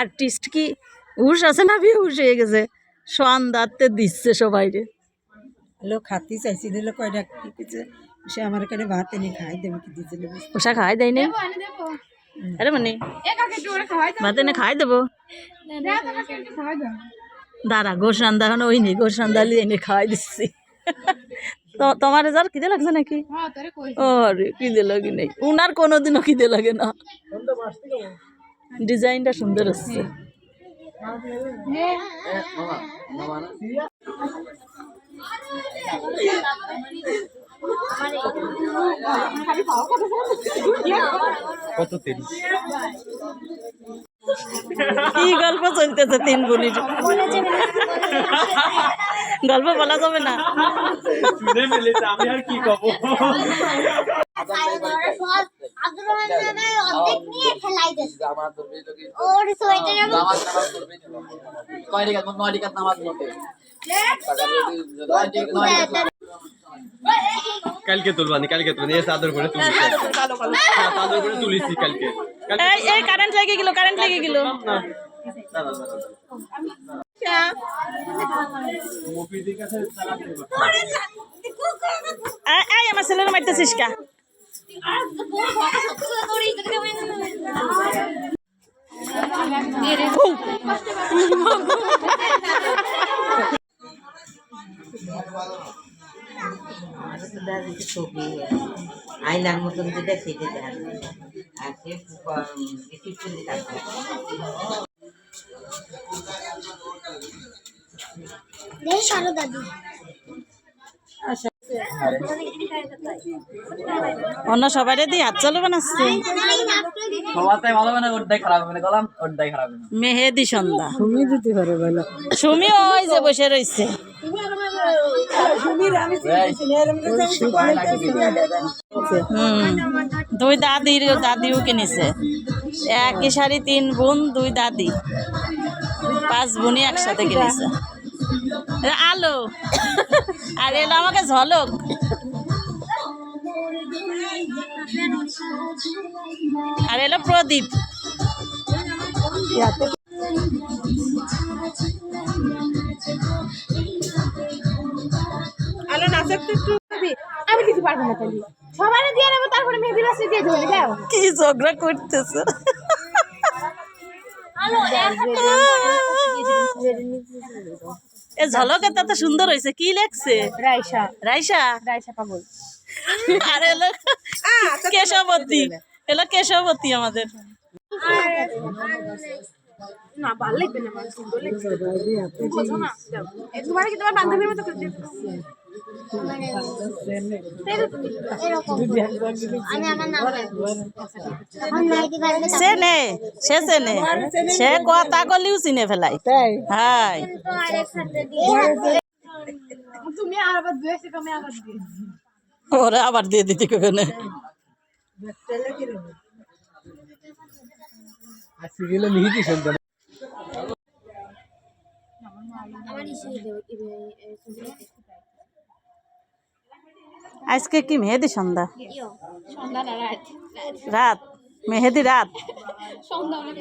Artist কি? হুশ আছে না বিহুশ হয়ে গেছে। সন্ধ্যাতে দিচ্ছে সবাইরে লোক খাতি চাইছি দিলে কয়টা কি কিছু সে আমার কাছে ভাত এনে খাই দেবে কি দিয়েছিল পোষা খাই দেয় না? আরে মানে? ভাত এনে খাই দেবো। দাঁড়া গোস রান্দা এখন ওই নেই গোস রান্দা এনে খাওয়াই দিচ্ছি। তো তোমার যার খিদে লাগছে নাকি? ও রে খিদে লাগে নেই। উনার কোনোদিনও খিদে লাগে না। ডিজাইনটা সুন্দর হচ্ছে কত তিরিশ? কি গল্প চলতেছে তিন বোনির? গল্প বলা যাবে না। আমি আর কি কব? কালকে তুলবানি কালকে তুলবানি এই চাদর করে তুলিছি হ্যাঁ, চাদর করে তুলিছি কালকে এই এই কারেন্ট লেগে গেল কারেন্ট লেগে গেল আমার ছেলের মারতেছিস কা ছবি আইনার মতন যেটা সেটা দেখান আর সে দিতে দেখ সারো দাদু অন্য সবাই দিয়ে হাত চালু বানাচ্ছে। মানে মানে গলাম ওরটাই খারাপ মেহেদি সন্ধ্যা। তুমি দিতে পারো বলো সুমি ওই যে বসে রয়েছে হুম দুই দাদির দাদিও কিনেছে। একই শাড়ি তিন বোন দুই দাদি। পাঁচ বোনই একসাথে কিনেছে। আলো আর এলো আমাকে ঝলক। আর এলো প্রদীপ। আমি কিছু পারব না তাহলে। সবাই দিয়ে নেব তারপরে মেহেদি রাস্তা দিয়ে ধরে দাও কি ঝগড়া করতেছে? এ ঝলকের তো সুন্দর হয়েছে কি লেখছে? রাইসা। রাইসা? রাইসা পাগল। আরে এলো কেশবতী। এলো কেশবতী আমাদের। না ভালো লাগবে না সুন্দর লাগছে। না তোমার কি তোমার বান্ধবীর মতো আমার আমার বাজবে সে নে সে সে নে সে কথা কলিও চিনে ফেলাই হাই ওরে আবার দিয়ে দিতে কবে না আজকে গেলে মিহিদি শুনতে না। আজকে কি মেহেদি সন্ধ্যা? সন্ধ্যা না রাত। রাত মেহেদি রাত। সন্ধ্যা অনেক